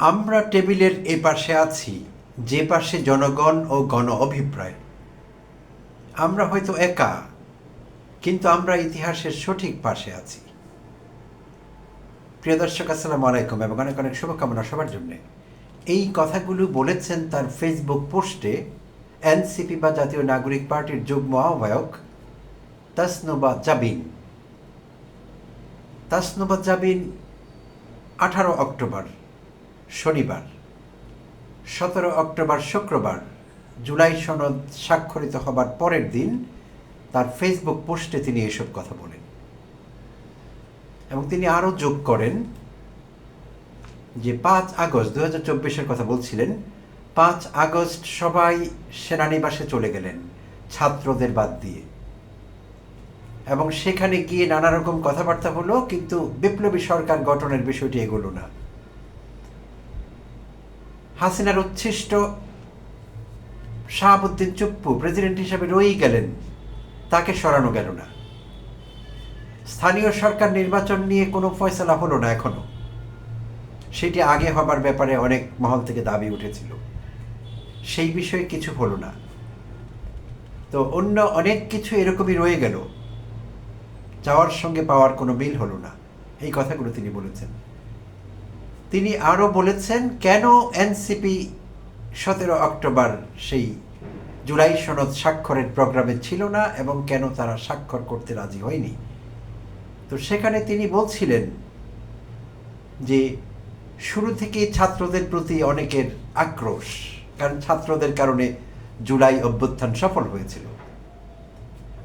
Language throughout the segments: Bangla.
আমরা টেবিলের এ পাশে আছি, যে পাশে জনগণ ও গণ অভিপ্রায়। আমরা হয়তো একা, কিন্তু আমরা ইতিহাসের সঠিক পাশে আছি। প্রিয় দর্শক, আসসালামু আলাইকুম এবং অনেক অনেক শুভকামনা সবার জন্য। এই কথাগুলো বলেছেন তার ফেসবুক পোস্টে এনসিপি বা জাতীয় নাগরিক পার্টির যুগ্ম আহ্বায়ক তাসনুবা জাবিন। তাসনুবা জাবিন, আঠারো অক্টোবর। শনিবার, সতেরো অক্টোবর শুক্রবার, জুলাই সনদ স্বাক্ষরিত হবার পরের দিন তার ফেসবুক পোস্টে তিনি এসব কথা বলেন। এবং তিনি আরও যোগ করেন যে পাঁচ আগস্ট দু হাজার চব্বিশের কথা বলছিলেন, পাঁচ আগস্ট সবাই সেনানিবাসে চলে গেলেন, ছাত্রদের বাদ দিয়ে। এবং সেখানে গিয়ে নানা রকম কথাবার্তা হলো, কিন্তু বিপ্লবী সরকার গঠনের বিষয়টি এগোলো না। হাসিনার উচ্ছিষ্ট শাহাবুদ্দিন চুপ্পু প্রেসিডেন্ট হিসাবে রয়েই গেলেন, তাকে সরানো গেল না। স্থানীয় সরকার নির্বাচন নিয়ে কোনো ফয়সলা হলো না এখনও। সেটি আগে হবার ব্যাপারে অনেক মহল থেকে দাবি উঠেছিল। সেই বিষয়ে কিছু হলো না। তো অন্য অনেক কিছু এরকমই রয়ে গেল। যাওয়ার সঙ্গে পাওয়ার কোনো মিল হলো না। এই কথাগুলো তিনি বলেছেন। তিনি আরও বলেছেন, কেন এনসিপি সতেরো অক্টোবর সেই জুলাই সনদ স্বাক্ষরের প্রোগ্রামে ছিল না এবং কেন তারা স্বাক্ষর করতে রাজি হয়নি? তো সেখানে তিনি বলছিলেন যে, শুরু থেকে ছাত্রদের প্রতি অনেকের আক্রোশ, কারণ ছাত্রদের কারণে জুলাই অভ্যুত্থান সফল হয়েছিল।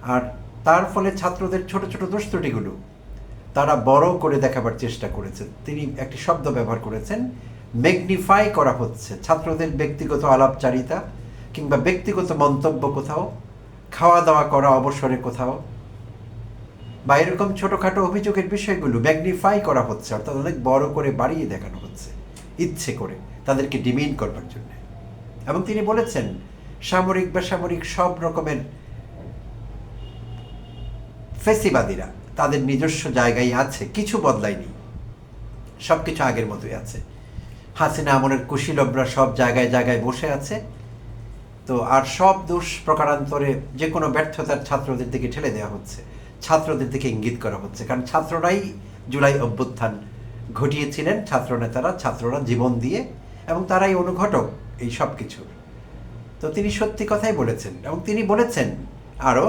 আর তার ফলে ছাত্রদের ছোট ছোট দোষ তারা বড় করে দেখাবার চেষ্টা করেছেন। তিনি একটি শব্দ ব্যবহার করেছেন ম্যাগনিফাই করা হচ্ছে। ছাত্রদের ব্যক্তিগত আলাপচারিতা কিংবা ব্যক্তিগত মন্তব্য কোথাও খাওয়া দাওয়া করা অবসরে কোথাও, বা এরকম ছোটোখাটো অভিযোগের বিষয়গুলো ম্যাগনিফাই করা হচ্ছে, অর্থাৎ অনেক বড় করে বাড়িয়ে দেখানো হচ্ছে, ইচ্ছে করে তাদেরকে ডিমিন করবার জন্য। এবং তিনি বলেছেন, সামরিক, বেসামরিক সব রকমের ফেসিবাদীরা তাদের নিজস্ব জায়গায় আছে, কিছু বদলায়নি। সব কিছু আগের মতোই আছে। হাসিনা আমলের কুশীলবরা সব জায়গায় জায়গায় বসে আছে। তো আর সব দোষ প্রকারান্তরে যে কোনো ব্যর্থতার ছাত্রদের দিকে ঠেলে দেওয়া হচ্ছে, ছাত্রদের দিকে ইঙ্গিত করা হচ্ছে। কারণ ছাত্ররাই জুলাই অভ্যুত্থান ঘটিয়েছিলেন ছাত্র নেতারা ছাত্ররা জীবন দিয়ে, এবং তারাই অনুঘটক এই সব কিছুর তো তিনি সত্যি কথাই বলেছেন, এবং তিনি বলেছেন আরও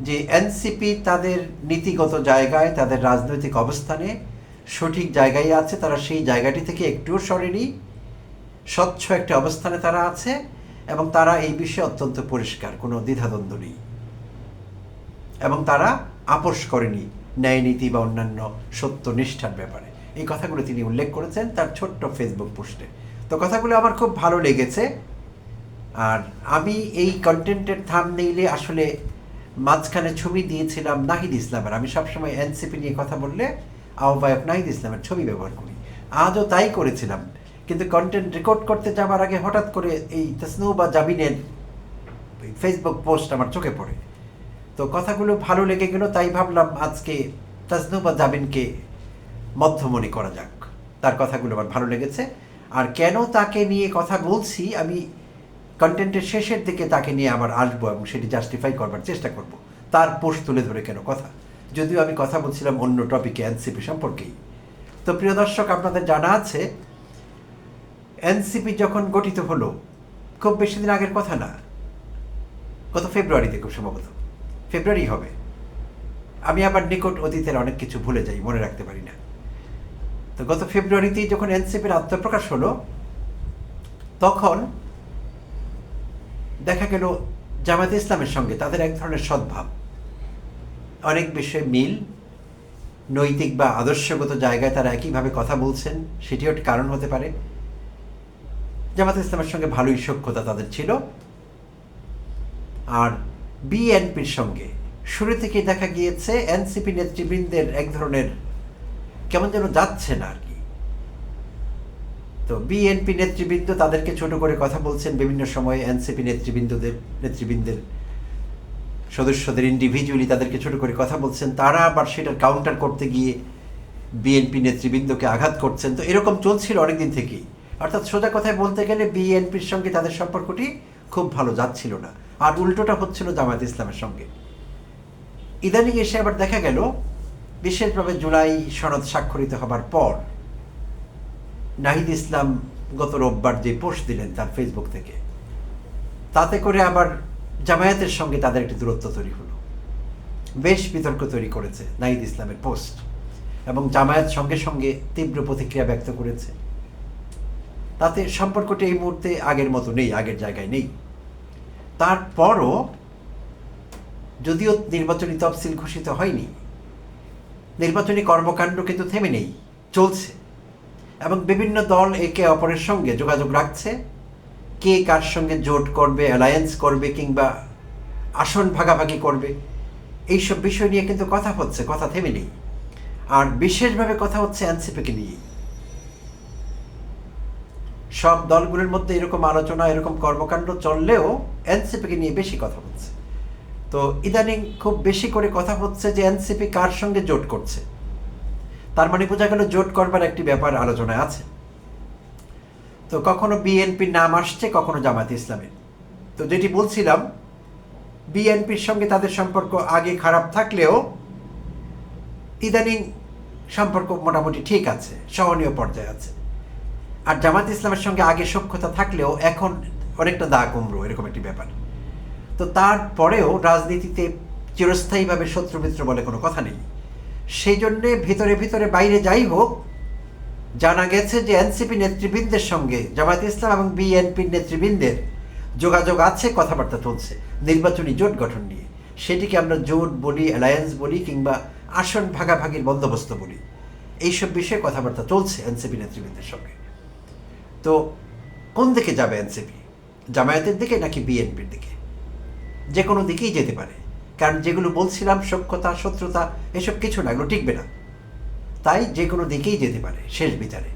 যে এনসিপি তাদের নীতিগত জায়গায়, তাদের রাজনৈতিক অবস্থানে সঠিক জায়গায় আছে, তারা সেই জায়গাটি থেকে একটুও সরেনি। স্বচ্ছ একটা অবস্থানে তারা আছে এবং তারা এই বিষয়ে অত্যন্ত পরিষ্কার, কোনো দ্বিধাদ্বন্দ্ব নেই। এবং তারা আপোষ করেনি ন্যায় নীতি বা অন্যান্য সত্য নিষ্ঠার ব্যাপারে। এই কথাগুলো তিনি উল্লেখ করেছেন তার ছোট্ট ফেসবুক পোস্টে। তো কথাগুলো আমার খুব ভালো লেগেছে। আর আমি এই কন্টেন্টের থাম নেইলে আসলে মাঝখানে ছবি দিয়েছিলাম নাহিদ ইসলামের। আমি সবসময় এনসিপি নিয়ে কথা বললে আহ্বায়ক নাহিদ ইসলামের ছবি ব্যবহার করি। আজও তাই করেছিলাম। কিন্তু কন্টেন্ট রেকর্ড করতে যাওয়ার আগে হঠাৎ করে এই তসনু বা জাবিনের ফেসবুক পোস্ট আমার চোখে পড়ে। তো কথাগুলো ভালো লেগে গেল, তাই ভাবলাম আজকে তাজনু বা জাবিনকে মধ্যমণি করা যাক। তার কথাগুলো আমার ভালো লেগেছে। আর কেন তাকে নিয়ে কথা বলছি, আমি কন্টেন্টের শেষের দিকে তাকে নিয়ে আবার আসব এবং সেটি জাস্টিফাই করবার চেষ্টা করব। তার পোস্ট তুলে ধরে কেন কথা? যদিও আমি কথা বলছিলাম অন্য টপিকে এনসিপি সম্পর্কেই। তো প্রিয় দর্শক, আপনাদের জানা আছে এনসিপি যখন গঠিত হলো, খুব বেশি দিন আগের কথা না। গত ফেব্রুয়ারিতে খুব সম্ভবত। ফেব্রুয়ারি হবে। আমি আবার নিকট অতীতের অনেক কিছু ভুলে যাই, মনে রাখতে পারি না। তো গত ফেব্রুয়ারিতেই যখন এনসিপির আত্মপ্রকাশ হলো, তখন দেখা গেল জামায়াত ইসলামের সঙ্গে তাদের এক ধরনের সদ্ভাব। অনেক বিষয়ে মিল, নৈতিক বা আদর্শগত জায়গায় তারা একইভাবে কথা বলছেন, সেটিও কারণ হতে পারে। জামাত ইসলামের সঙ্গে ভালোই সক্ষতা তাদের ছিল। আর বিএনপির সঙ্গে শুরু থেকে দেখা গিয়েছে, এনসিপি নেতৃবৃন্দের এক ধরনের কেমন যেন যাচ্ছে না আর কি। তো বিএনপি নেতৃবৃন্দ তাদেরকে ছোট করে কথা বলছেন বিভিন্ন সময়ে এনসিপি নেতৃবৃন্দদের, নেতৃবৃন্দের সদস্যদের ইন্ডিভিজুয়ালি তাদেরকে ছোট করে কথা বলছেন। তারা আবার সেটার কাউন্টার করতে গিয়ে বিএনপি নেতৃবৃন্দকে আঘাত করছেন। তো এরকম চলছিল অনেকদিন থেকেই। অর্থাৎ সোজা কথায় বলতে গেলে বিএনপির সঙ্গে তাদের সম্পর্কটি খুব ভালো যাচ্ছিল না। আর উল্টোটা হচ্ছিল জামায়াত ইসলামের সঙ্গে। ইদানিং এসে আবার দেখা গেল, বিশেষভাবে জুলাই সনদ স্বাক্ষরিত হবার পর নাহিদ ইসলাম গত রোববার যে পোস্ট দিলেন তার ফেসবুক থেকে, তাতে করে আবার জামায়াতের সঙ্গে তাদের একটি দূরত্ব তৈরি হলো। বেশ বিতর্ক তৈরি করেছে নাহিদ ইসলামের পোস্ট এবং জামায়াত সঙ্গে সঙ্গে তীব্র প্রতিক্রিয়া ব্যক্ত করেছে। তাতে সম্পর্কটি এই মুহূর্তে আগের মতো নেই, আগের জায়গায় নেই। তারপরও যদিও নির্বাচনী তফসিল ঘোষিত হয়নি, নির্বাচনী কর্মকাণ্ড কিন্তু থেমে নেই, চলছে। এবং বিভিন্ন দল একে অপরের সঙ্গে যোগাযোগ রাখছে। কে কার সঙ্গে জোট করবে অ্যালায়েন্স করবে কিংবা আসন ভাগাভাগি করবে, এইসব বিষয় নিয়ে কিন্তু কথা হচ্ছে, কথা থেমে নেই। আর বিশেষভাবে কথা হচ্ছে এনসিপিকে নিয়েই সব দলগুলোর মধ্যে এরকম আলোচনা, এরকম কর্মকাণ্ড চললেও এনসিপিকে নিয়ে বেশি কথা হচ্ছে। তো ইদানিং খুব বেশি করে কথা হচ্ছে যে এনসিপি কার সঙ্গে জোট করছে। তার মানে বোঝা গেল জোট করবার একটি ব্যাপার আলোচনায় আছে। তো কখনো বিএনপির নাম আসছে, কখনো জামাত ইসলামের। তো যেটি বলছিলাম, বিএনপির সঙ্গে তাদের সম্পর্ক আগে খারাপ থাকলেও ইদানিং সম্পর্ক মোটামুটি ঠিক আছে, সহনীয় পর্যায়ে আছে। আর জামাত ইসলামের সঙ্গে আগে সক্ষতা থাকলেও এখন অনেকটা দা কুমড়ো, এরকম একটি ব্যাপার। তো তারপরেও রাজনীতিতে চিরস্থায়ীভাবে শত্রুমিত্র বলে কোনো কথা নেই। সেই জন্যে ভিতরে ভিতরে বাইরে যাই হোক, জানা গেছে যে এনসিপি নেতৃবৃন্দের সঙ্গে জামায়াত ইসলাম এবং বিএনপির নেতৃবৃন্দের যোগাযোগ আছে, কথাবার্তা চলছে, নির্বাচনী জোট গঠন নিয়ে। সেটিকে আমরা জোট বলি অ্যালায়েন্স বলি কিংবা আসন ভাগাভাগির বন্দোবস্ত বলি। এইসব বিষয়ে কথাবার্তা চলছে এনসিপি নেতৃবৃন্দের সঙ্গে। তো কোন দিকে যাবে এনসিপি? জামায়াতের দিকে নাকি বিএনপির দিকে? যে কোনো দিকেই যেতে পারে। কারণ যেগুলো বলছিলাম সক্ষতা শত্রুতা, এসব কিছু না, এগুলো টিকবে না। তাই যে কোনো দিকেই যেতে পারে, শেষ বিচারে।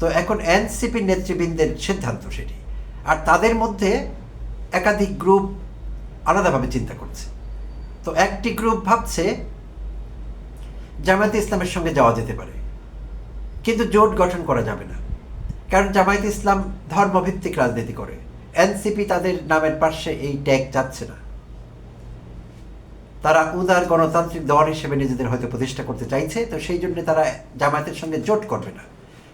তো এখন এনসিপির নেতৃবৃন্দের সিদ্ধান্ত সেটি। আর তাদের মধ্যে একাধিক গ্রুপ আলাদাভাবে চিন্তা করছে। তো একটি গ্রুপ ভাবছে, জামায়াতে ইসলামের সঙ্গে যাওয়া যেতে পারে। কিন্তু জোট গঠন করা যাবে না। কারণ জামায়াত ইসলাম ধর্মভিত্তিক রাজনীতি করে। এনসিপি তাদের নামের পাশে এই ট্যাগ যাচ্ছে না। তারা উদার গণতান্ত্রিক দল হিসেবে নিজেদের হয়তো প্রতিষ্ঠা করতে চাইছে, তো সেই জন্য তারা জামায়াতের সঙ্গে জোট করবে না।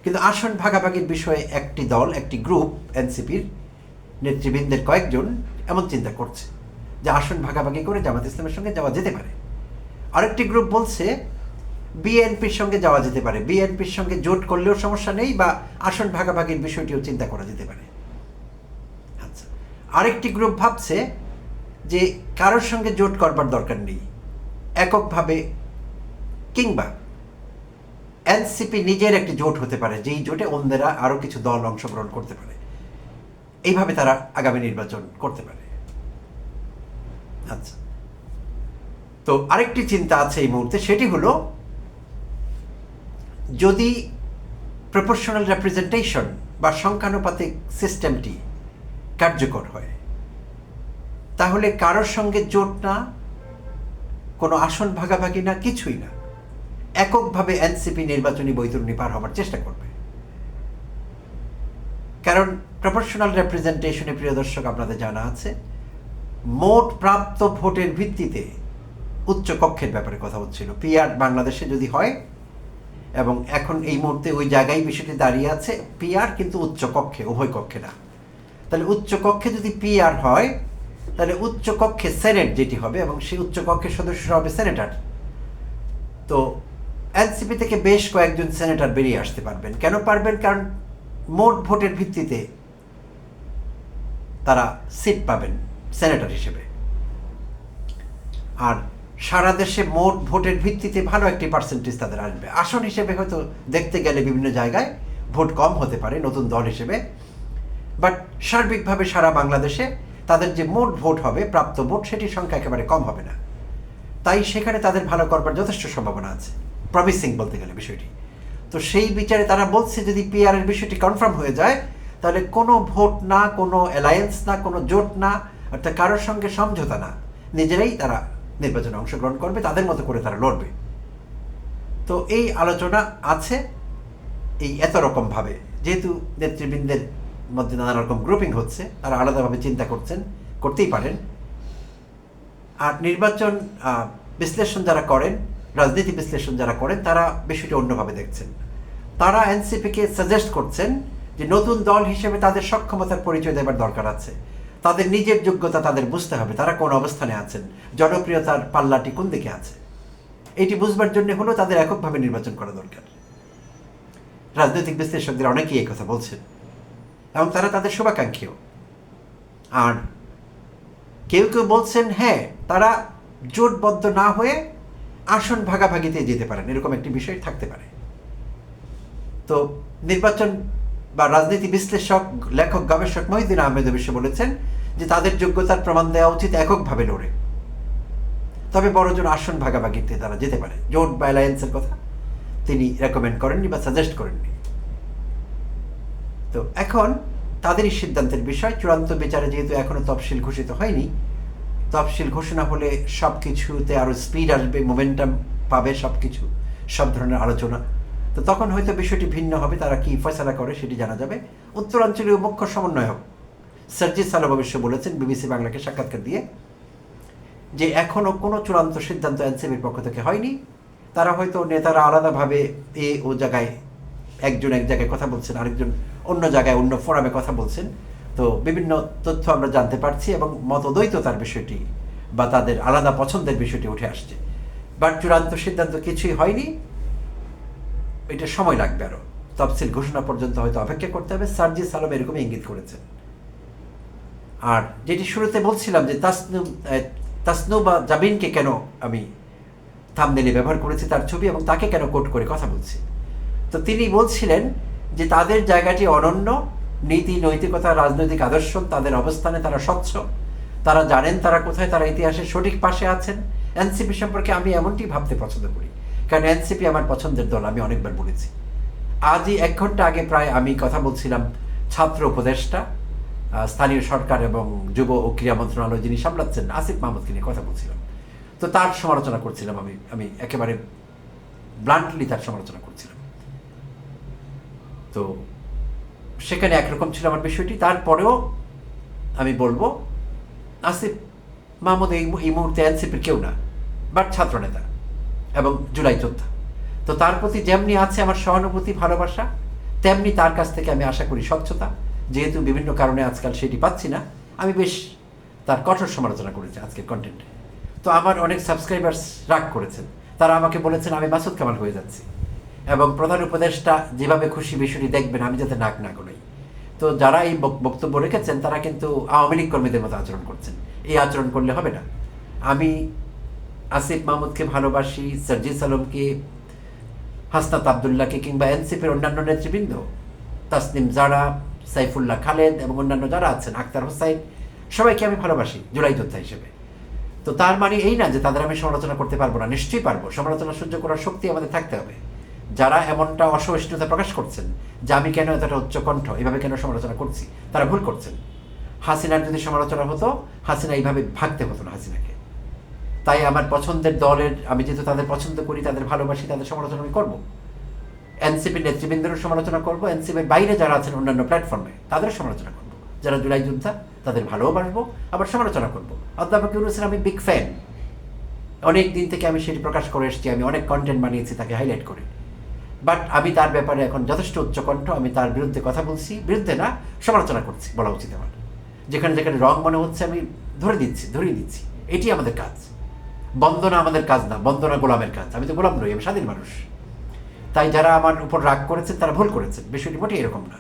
কিন্তু আসন ভাগাভাগির বিষয়ে একটি দল, একটি গ্রুপ, এনসিপির নেতৃবৃন্দের কয়েকজন এমন চিন্তা করছে যে আসন ভাগাভাগি করে জামাত ইসলামের সঙ্গে যাওয়া যেতে পারে। আরেকটি গ্রুপ বলছে, বিএনপির সঙ্গে যাওয়া যেতে পারে। বিএনপির সঙ্গে জোট করলেও সমস্যা নেই বা আসন ভাগাভাগির বিষয়টিও চিন্তা করা যেতে পারে। আচ্ছা আরেকটি গ্রুপ ভাবছে যে কারোর সঙ্গে জোট করবার দরকার নেই। এককভাবে কিংবা এনসিপি নিজের একটি জোট হতে পারে, যেই জোটে অন্যরা আরও কিছু দল অংশগ্রহণ করতে পারে। এইভাবে তারা আগামী নির্বাচন করতে পারে। আচ্ছা। তো আরেকটি চিন্তা আছে এই মুহূর্তে, সেটি হলো, যদি প্রপোর্শনাল রেপ্রেজেন্টেশন বা সংখ্যানুপাতিক সিস্টেমটি কার্যকর হয় তাহলে কারোর সঙ্গে জোট না, কোনো আসন ভাগাভাগি না, কিছুই না। এককভাবে এনসিপি নির্বাচনী বৈতরণী পার হবার চেষ্টা করবে। কারণ প্রপোর্শনাল রেপ্রেজেন্টেশনে প্রিয় দর্শক, আপনাদের জানা আছে, মোট প্রাপ্ত ভোটের ভিত্তিতে উচ্চ কক্ষের ব্যাপারে কথা হচ্ছিল। পিআর বাংলাদেশে যদি হয়, এবং এখন এই মুহূর্তে ওই জায়গায় বিষয়টি দাঁড়িয়ে আছে পিআর কিন্তু উচ্চ কক্ষে, উভয় কক্ষে না। তাহলে উচ্চ কক্ষে যদি পিআর হয় তাহলে উচ্চ কক্ষে সেনেট যেটি হবে এবং সেই উচ্চ কক্ষের সদস্যরা হবে সেনেটার তো এনসিপি থেকে বেশ কয়েকজন সেনেটার বেরিয়ে আসতে পারবেন। কেন পারবেন? কারণ মোট ভোটের ভিত্তিতে তারা সিট পাবেন সেনেটর হিসেবে। আর সারা দেশে মোট ভোটের ভিত্তিতে ভালো একটি পার্সেন্টেজ তাদের আসবে। আসন হিসেবে হয়তো দেখতে গেলে বিভিন্ন জায়গায় ভোট কম হতে পারে, নতুন দল হিসেবে। বাট সার্বিকভাবে সারা বাংলাদেশে তাদের যে মোট ভোট হবে, প্রাপ্ত ভোট, সেটির সংখ্যা একেবারে কম হবে না। তাই সেখানে তাদের ভালো করবার যথেষ্ট সম্ভাবনা আছে। প্রমিসিং বলতে গেলে বিষয়টি। তো সেই বিচারে তারা বলছে, যদি পিআরের বিষয়টি কনফার্ম হয়ে যায়, তাহলে কোনো ভোট না, কোনো অ্যালায়েন্স না, কোনো জোট না, অর্থাৎ কারোর সঙ্গে সমঝোতা না। নিজেরাই তারা নির্বাচনে অংশগ্রহণ করবে, তাদের মতো করে তারা লড়বে। তো এই আলোচনা আছে এই এত রকমভাবে। যেহেতু নেতৃবৃন্দের মধ্যে নানা রকম গ্রুপিং হচ্ছে, তারা আলাদাভাবে চিন্তা করছেন, করতেই পারেন। আর নির্বাচন বিশ্লেষণ যারা করেন, রাজনীতি বিশ্লেষণ যারা করেন, তারা বিষয়টি অন্যভাবে দেখছেন। তারা এনসিপিকে সাজেস্ট করছেন যে নতুন দল হিসেবে তাদের সক্ষমতার পরিচয় দেবার দরকার আছে। তাদের নিজের যোগ্যতা তাদের বুঝতে হবে, তারা কোন অবস্থানে আছেন, জনপ্রিয়তার পাল্লাটি কোন দিকে আছে। এটি বুঝবার জন্য হলো তাদের এককভাবে নির্বাচন করা দরকার। রাজনৈতিক বিশ্লেষকদের অনেকেই কথা বলছেন। এবং তারা তাদের শুভাকাঙ্ক্ষীও। আর কেউ কেউ বলছেন হ্যাঁ তারা জোটবদ্ধ না হয়ে আসন ভাগাভাগিতে যেতে পারেন। এরকম একটি বিষয় থাকতে পারে। তো নির্বাচন বা রাজনীতি বিশ্লেষক, লেখক, গবেষক মহিউদ্দিন আহমেদ অবশ্য বলেছেন যে তাদের যোগ্যতার প্রমাণ দেওয়া উচিত এককভাবে লড়ে তবে বড়জন আসন ভাগাভাগিতে তারা যেতে পারে। জোট বা অ্যালায়েন্সের কথা তিনি রেকমেন্ড করেননি বা সাজেস্ট করেননি। তো এখন তাদেরই সিদ্ধান্তের বিষয়। চূড়ান্ত বিচারে যেহেতু এখনও তফসিল ঘোষিত হয়নি, তফসিল ঘোষণা হলে সব কিছুতে আরও স্পিড আসবে মোমেন্টাম পাবে সব কিছু সব ধরনের আলোচনা। তো তখন হয়তো বিষয়টি ভিন্ন হবে, তারা কি ফয়সলা করে সেটি জানা যাবে। উত্তরাঞ্চলীয় মুখ্য সমন্বয়ক সার্জি সালাম অবশ্য বলেছেন, বিবিসি বাংলাকে সাক্ষাৎকার দিয়ে যে এখনও কোনো চূড়ান্ত সিদ্ধান্ত এনসিবির পক্ষ থেকে হয়নি। তারা হয়তো নেতারা আলাদাভাবে এ ও জায়গায় একজন এক জায়গায় কথা বলছেন, আরেকজন অন্য জায়গায়, অন্য ফোরামে কথা বলছেন। তো বিভিন্ন তথ্য আমরা জানতে পারছি এবং মতদ্বৈততার বিষয়টি বা তাদের আলাদা পছন্দের বিষয়টি উঠে আসছে। বাট চূড়ান্ত সিদ্ধান্ত কিছুই হয়নি। এটা সময় লাগবে আরও তফসিল ঘোষণা পর্যন্ত হয়তো অপেক্ষা করতে হবে। সার্জি সালাম এরকম ইঙ্গিত করেছেন। আর যেটি শুরুতে বলছিলাম যে তাসনু তাসনু বা জামিনকে কেন আমি থামনেলে ব্যবহার করেছি তার ছবি এবং তাকে কেন কোট করে কথা বলছি? তো তিনি বলছিলেন যে তাদের জায়গাটি অনন্য, নীতি, নৈতিকতা, রাজনৈতিক আদর্শ, তাদের অবস্থানে তারা স্বচ্ছ। তারা জানেন তারা কোথায়, তারা ইতিহাসের সঠিক পাশে আছেন। এনসিপি সম্পর্কে আমি এমনটি ভাবতে পছন্দ করি। কারণ এনসিপি আমার পছন্দের দল, আমি অনেকবার বলেছি। আজই এক ঘণ্টা আগে প্রায় আমি কথা বলছিলাম ছাত্র উপদেষ্টা স্থানীয় সরকার এবং যুব ও ক্রীড়া মন্ত্রণালয় যিনি সামলাচ্ছেন, আসিফ মাহমুদকে নিয়ে কথা বলছিলাম। তো তার সমালোচনা করছিলাম আমি আমি একেবারে ব্লান্টলি তার সমালোচনা করছিলাম। তো সেখানে একরকম ছিল আমার বিষয়টি। তারপরেও আমি বলব, আসিফ মাহমুদ এই এই মুহূর্তে এনসিপির কেউ না, বাট ছাত্রনেতা এবং জুলাই যোদ্ধা। তো তার প্রতি যেমনি আছে আমার সহানুভূতি, ভালোবাসা, তেমনি তার কাছ থেকে আমি আশা করি স্বচ্ছতা। যেহেতু বিভিন্ন কারণে আজকাল সেটি পাচ্ছি না, আমি বেশ তার কঠোর সমালোচনা করেছি আজকের কন্টেন্টে তো আমার অনেক সাবস্ক্রাইবার্স রাগ করেছেন। তারা আমাকে বলেছেন, আমি মাসুদ কামাল হয়ে যাচ্ছি। এবং প্রধান উপদেষ্টা যেভাবে খুশি বিষয়টি দেখবেন, আমি যাতে নাক না করি তো যারা এই বক্তব্য রেখেছেন, তারা কিন্তু আওয়ামী লীগ কর্মীদের মতো আচরণ করছেন। এই আচরণ করলে হবে না। আমি আসিফ মাহমুদকে ভালোবাসি, সার্জিস আলমকে, হাসনাত আবদুল্লাহকে কিংবা এনসিপির অন্যান্য নেতৃবৃন্দ, তাসনিম জারা, সাইফুল্লাহ খালেদ এবং অন্যান্য যারা আছেন আক্তার হোসাইন, সবাইকে আমি ভালোবাসি জুলাই যোদ্ধা হিসেবে। তো তার মানে এই না যে তাদের আমি সমালোচনা করতে পারব না, নিশ্চয়ই পারব। সমালোচনা সহ্য করার শক্তি আমাদের থাকতে হবে। যারা এমনটা অসহিষ্ণুতা প্রকাশ করছেন যে আমি কেন এতটা উচ্চকণ্ঠ, এভাবে কেন সমালোচনা করছি, তারা ভুল করছেন। হাসিনার যদি সমালোচনা হতো, হাসিনা এইভাবে ভাগতে হতো না হাসিনাকে। তাই আমার পছন্দের দলের, আমি যেহেতু তাদের পছন্দ করি, তাদের ভালোবাসি, তাদের সমালোচনা আমি করব। এনসিপির নেতৃবৃন্দের সমালোচনা করব, এনসিপির বাইরে যারা আছেন অন্যান্য প্ল্যাটফর্মে তাদের সমালোচনা করব। যারা জুলাই যোদ্ধা, তাদের ভালোও বাসবো আবার সমালোচনা করব। অধ্যাপক ইউনুসের আমি বিগ ফ্যান অনেক দিন থেকে আমি সেটি প্রকাশ করে এসেছি, আমি অনেক কন্টেন্ট বানিয়েছি তাকে হাইলাইট করে। বাট আমি তার ব্যাপারে এখন যথেষ্ট উচ্চকণ্ঠ, আমি তার বিরুদ্ধে কথা বলছি, বিরুদ্ধে না, সমালোচনা করছি, বলা উচিত আমার। যেখানে যেখানে রং মনে হচ্ছে, আমি ধরে দিচ্ছি ধরিয়ে দিচ্ছি এটি আমাদের কাজ। বন্দনা আমাদের কাজ না, বন্দনা গোলামের কাজ। আমি তো গোলাম নই, আমি স্বাধীন মানুষ। তাই যারা আমার উপর রাগ করেছেন, তারা ভুল করেছেন। বিষয়টি মোটেই এরকম না।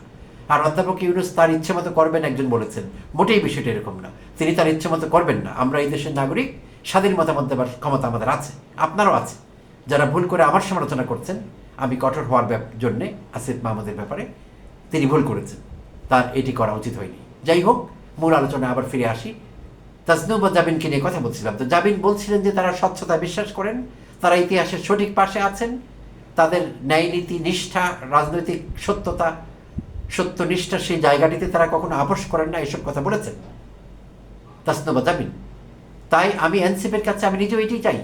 আর অধ্যাপক ইউনুস তার ইচ্ছে মতো করবেন একজন বলেছেন, মোটেই বিষয়টি এরকম না। তিনি তার ইচ্ছে মতো করবেন না। আমরা এই দেশের নাগরিক, স্বাধীন মতামত দেওয়ার ক্ষমতা আমাদের আছে, আপনারও আছে। যারা ভুল করে আমার সমালোচনা করছেন আমি কঠোর হওয়ার জন্যে আসিফ মাহমুদের ব্যাপারে তিনি ভুল করেছেন। তার এটি করা উচিত হয়নি। যাই হোক, মূল আলোচনায় আবার ফিরে আসি। তাজনুব ও জাবিনকে নিয়ে কথা বলছিলাম। তো জাবিন বলছিলেন যে তারা স্বচ্ছতা বিশ্বাস করেন, তারা ইতিহাসের সঠিক পাশে আছেন। তাদের ন্যায়নীতি নিষ্ঠা, রাজনৈতিক সত্যতা সত্যনিষ্ঠার সেই জায়গাটিতে তারা কখনো আপোষ করেন না, এসব কথা বলেছেন তাসনুবা জামিন তাই আমি এনসিপির কাছে, আমি নিজেও এটাই চাই।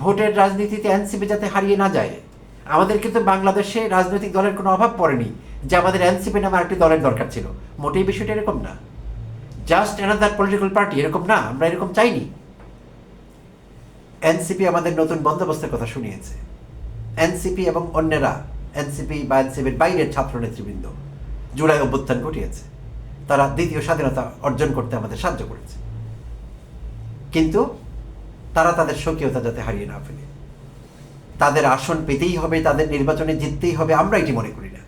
ভোটের রাজনীতিতে এনসিপি যাতে হারিয়ে না যায় আমাদের কিন্তু বাংলাদেশে রাজনৈতিক দলের কোনো অভাব পড়েনি, যে আমাদের এনসিপি নামে আরেকটি দলের দরকার ছিল। মোটেই বিষয়টা এরকম না। জাস্ট অ্যানাদার পলিটিক্যাল পার্টি এরকম না, আমরা এরকম চাইনি। এনসিপি আমাদের নতুন বন্দোবস্তের কথা শুনিয়েছে। এনসিপি এবং অন্যরা, এনসিপি বা এনসিপির বাইরের ছাত্র নেতৃবৃন্দ, জুলাই অভ্যুত্থান ঘটিয়েছে। তারা দ্বিতীয় স্বাধীনতা অর্জন করতে আমাদের সাহায্য করেছে। কিন্তু তারা তাদের স্বকীয়তা যাতে হারিয়ে না ফেলে। তাদের আসন পেতেই হবে, তাদের নির্বাচনে জিততেই হবে আমরা এটি মনে করি না।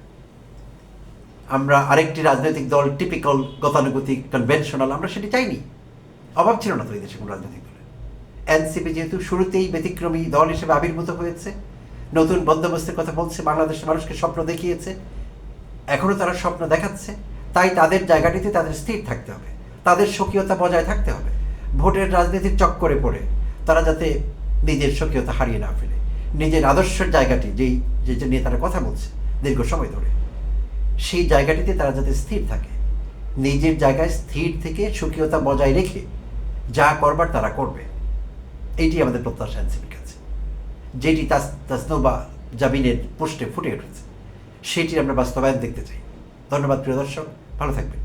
আমরা আরেকটি রাজনৈতিক দল টিপিক্যাল গতানুগতিক কনভেনশনাল আমরা সেটি চাইনি। অভাব ছিল না তো এই দেশে কোনো রাজনৈতিক দলের। এনসিপি যেহেতু শুরুতেই ব্যতিক্রমী দল হিসেবে আবির্ভূত হয়েছে, নতুন বন্দোবস্তের কথা বলছে, বাংলাদেশের মানুষকে স্বপ্ন দেখিয়েছে এখনও তারা স্বপ্ন দেখাচ্ছে, তাই তাদের জায়গাটিতে তাদের স্থির থাকতে হবে, তাদের স্বকীয়তা বজায় থাকতে হবে, ভোটের রাজনীতির চক্করে পড়ে, তারা যাতে নিজের স্বকীয়তা হারিয়ে না ফেলে। নিজের আদর্শের জায়গাটি, যেই, যে নিয়ে তারা কথা বলছে দীর্ঘ সময় ধরে, সেই জায়গাটিতে তারা যাতে স্থির থাকে, নিজের জায়গায় স্থির থেকে স্বকীয়তা বজায় রেখে যা করবার তারা করবে এইটি আমাদের প্রত্যাশা এনসিপির কাছে। যেটি তাস, তাসনোবা জামিনের পোস্টে ফুটে উঠেছে, সেটি আমরা বাস্তবায়ন দেখতে চাই। ধন্যবাদ, প্রিয় দর্শক। ভালো থাকবেন।